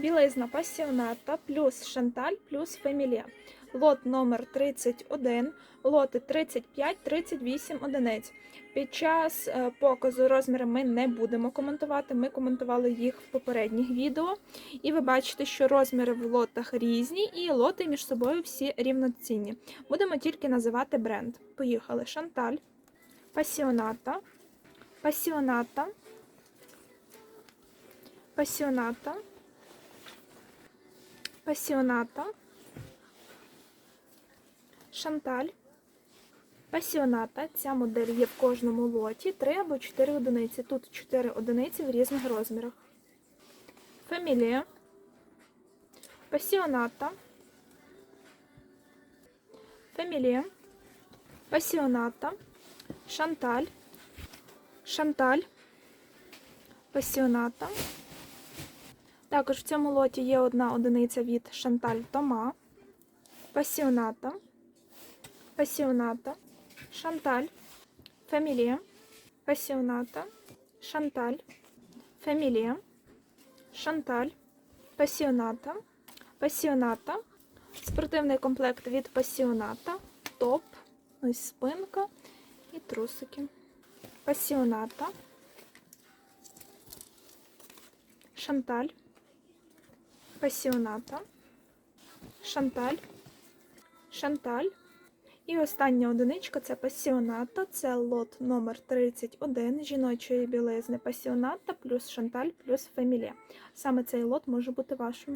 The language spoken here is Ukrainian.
Білизна пасіоната плюс шанталь плюс фемілія. Лот номер 31, лоти 35-38 одиниць. Під час е, показу розміри ми не будемо коментувати. Ми коментували їх в попередніх відео. І ви бачите, що розміри в лотах різні, і лоти між собою всі рівноцінні. Будемо тільки називати бренд. Поїхали. Шанталь, пасіоната, пасіоната, пасіоната, пасіоната, шанталь. Пасіоната. Ця модель є в кожному лоті 3 або 4 одиниці. Тут 4 одиниці в різних розмірах. Фамілія. Пасіоната. Фамілія. Пасіоната. Шанталь. Шанталь. Пасіоната. Також в цьому лоті є одна одиниця від Шанталь Тома. Пасіоната. Пасіоната. Шанталь. Фамілія. Пасіоната. Шанталь. Фамілія. Шанталь. Пасіоната. Пасіоната. Спортивний комплект від пасіоната. Топ. Ось спинка і трусики. Пасіоната. Шанталь. Пасіоната. Шанталь. Шанталь. І остання одиничка це пасіоната, це лот номер 31 жіночої білизни пасіоната плюс шанталь плюс фемілія. Саме цей лот може бути вашим.